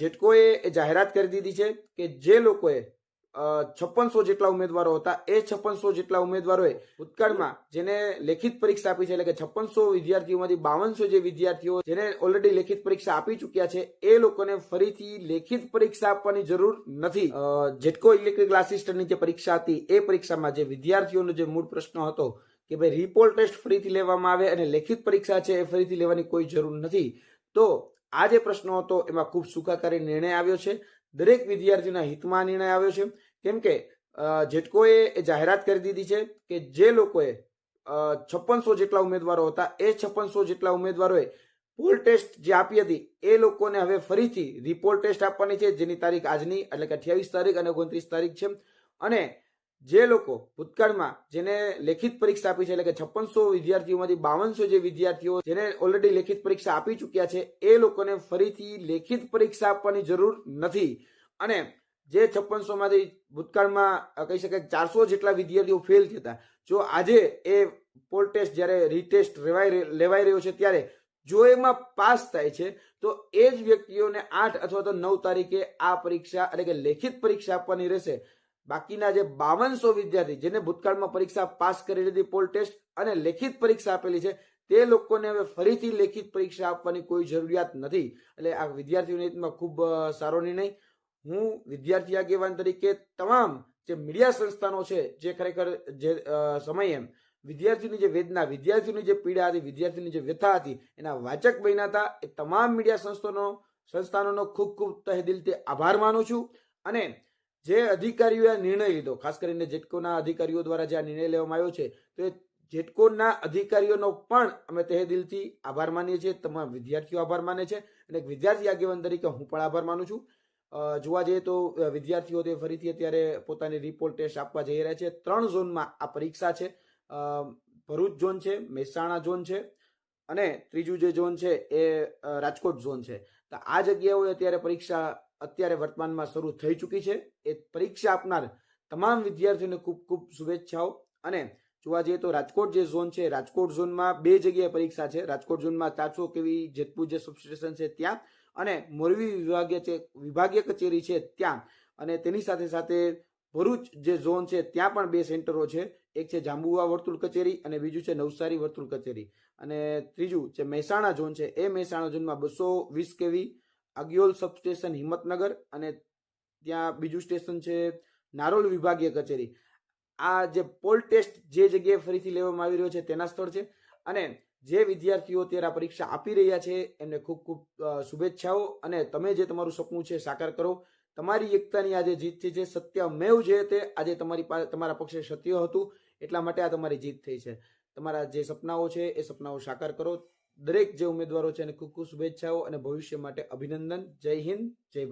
જેટકોએ એ જાહેરાત કરી દીધી છે કે જે લોકોએ છપ્પનસો જેટલા ઉમેદવારો હતા, એ છપ્પનસો જેટલા ઉમેદવારોએ ભૂતકાળમાં જેને લેખિત પરીક્ષા આપી છે, એટલે કે છપ્પનસો વિદ્યાર્થીઓમાંથી બાવનસો જે વિદ્યાર્થીઓ જેને ઓલરેડી લેખિત પરીક્ષા આપી ચૂક્યા છે, એ લોકોને ફરીથી લેખિત પરીક્ષા આપવાની જરૂર નથી. જેટકો ઇલેક્ટ્રિકલ આસિસ્ટન્ટની જે પરીક્ષા હતી, એ પરીક્ષામાં જે વિદ્યાર્થીઓનો જે મૂળ પ્રશ્ન હતો કે ભાઈ રિપોર્ટ ટેસ્ટ ફરીથી લેવામાં આવે અને લેખિત પરીક્ષા છે, એ ફરીથી લેવાની કોઈ જરૂર નથી, તો આ જે પ્રશ્ન હતો, એમાં ખૂબ સુખાકારી નિર્ણય આવ્યો છે. દરેક વિદ્યાર્થીના હિતમાં નિર્ણય આવ્યો છે. કેમ કે જેટકોએ જાહેરાત કરી દીધી છે કે જે લોકોએ છપ્પનસો જેટલા ઉમેદવારો હતા, એ છપ્પનસો જેટલા ઉમેદવારોએ પોલ ટેસ્ટ જે આપી હતી, એ લોકોને હવે ફરીથી રિપોર્ટ ટેસ્ટ આપવાની છે, જેની તારીખ આજની, એટલે કે અઠ્યાવીસ તારીખ અને ઓગણત્રીસ તારીખ છે. અને જે લોકો ભૂતકાળમાં જેને લેખિત પરીક્ષા આપી છે, એટલે કે છપ્પનસો વિદ્યાર્થીઓમાંથી બાવનસો જે વિદ્યાર્થીઓ જેને ઓલરેડી લેખિત પરીક્ષા આપી ચૂક્યા છે, એ લોકોને ફરીથી લેખિત પરીક્ષા આપવાની જરૂર નથી. અને જે છપ્પનસો માંથી ભૂતકાળમાં કહી શકાય ચારસો જેટલા વિદ્યાર્થીઓ ફેલ થતા જો આજે એ પોલ ટેસ્ટ જ્યારે રીટેસ્ટ લેવાઈ લેવાઈ રહ્યો છે, ત્યારે જો એમાં પાસ થાય છે, તો એ જ વ્યક્તિઓને આઠ અથવા તો નવ તારીખે આ પરીક્ષા, એટલે કે લેખિત પરીક્ષા આપવાની રહેશે. બાકીના જે બાવનસો વિદ્યાર્થી જેને ભૂતકાળમાં પરીક્ષા પાસ કરી લીધી પોલ ટેસ્ટ અને લેખિત પરીક્ષા આપેલી છે, તે લોકોને હવે ફરીથી લેખિત પરીક્ષા આપવાની કોઈ જરૂરિયાત નથી. એટલે આ વિદ્યાર્થીઓની હિતમાં ખૂબ સારો નિર્ણય. હું વિદ્યાર્થી આગેવાન તરીકે તમામ જે મીડિયા સંસ્થાનો છે, જે ખરેખર જે સમયે વિદ્યાર્થીની જે વેદના વિદ્યાર્થીની જે પીડા હતી વિદ્યાર્થીની જે વ્યથા હતી, એના વાચક બન્યા હતા. એ તમામ મીડિયા સંસ્થાનો, સંસ્થાનોનો ખૂબ ખૂબ તહે દિલથી આભાર માનું છું. અને જે અધિકારીઓએ આ નિર્ણય લીધો, ખાસ કરીને જેટકોના અધિકારીઓ દ્વારા જે આ નિર્ણય લેવામાં આવ્યો છે, તો એ જેટકોના અધિકારીઓનો પણ અમે તહે દિલથી આભાર માનીએ છીએ, તમામ વિદ્યાર્થીઓ આભાર માને છે અને એક વિદ્યાર્થી આગેવાન તરીકે હું પણ આભાર માનું છું. જોવા જઈએ તો વિદ્યાર્થીઓ તે ફરીથી અત્યારે પોતાની રિપોર્ટ ટેસ્ટ આપવા જઈ રહ્યા છે. ત્રણ ઝોનમાં આ પરીક્ષા છે. ભરૂચ ઝોન છે, મહેસાણા ઝોન છે અને ત્રીજું જે ઝોન છે એ રાજકોટ ઝોન છે. તો આ જગ્યાઓએ અત્યારે પરીક્ષા અત્યારે વર્તમાનમાં શરૂ થઈ ચૂકી છે. એ પરીક્ષા આપનાર તમામ વિદ્યાર્થીઓને ખૂબ ખૂબ શુભેચ્છાઓ. અને જોવા જઈએ તો રાજકોટ જે ઝોન છે, રાજકોટ ઝોનમાં બે જગ્યાએ પરીક્ષા છે. રાજકોટ ઝોનમાં ચારસો કેવી જેતપુર જે સબસ્ટેશન છે ત્યાં અને મોરબી વિભાગીય છે, વિભાગીય કચેરી છે ત્યાં. અને તેની સાથે સાથે ભરૂચ જે ઝોન છે ત્યાં પણ બે સેન્ટરો છે. એક છે જાંબુવા વર્તુળ કચેરી અને બીજું છે નવસારી વર્તુળ કચેરી. અને ત્રીજું જે મહેસાણા ઝોન છે, એ મહેસાણા ઝોનમાં બસો વીસ કેવી અગિયોલ સબસ્ટેશન હિંમતનગર અને ત્યાં બીજું સ્ટેશન છે નારોલ વિભાગીય કચેરી. આ જે પોલ ટેસ્ટ જે જગ્યાએ ફરીથી લેવામાં આવી રહ્યો છે તેના સ્થળ છે અને જે વિદ્યાર્થીઓ અત્યારે આ પરીક્ષા આપી રહ્યા છે એમને ખૂબ ખૂબ શુભેચ્છાઓ અને તમે જે તમારું સપનું છે સાકાર કરો. તમારી એકતાની આજે જીત થઈ છે, સત્યમેવ જે તે આજે તમારી તમારા પક્ષે સત્ય હતું એટલા માટે આ તમારી જીત થઈ છે. તમારા જે સપનાઓ છે એ સપનાઓ સાકાર કરો. દરેક જે ઉમેદવારો છે એને ખૂબ ખૂબ શુભેચ્છાઓ અને ભવિષ્ય માટે અભિનંદન. જય હિન્દ, જય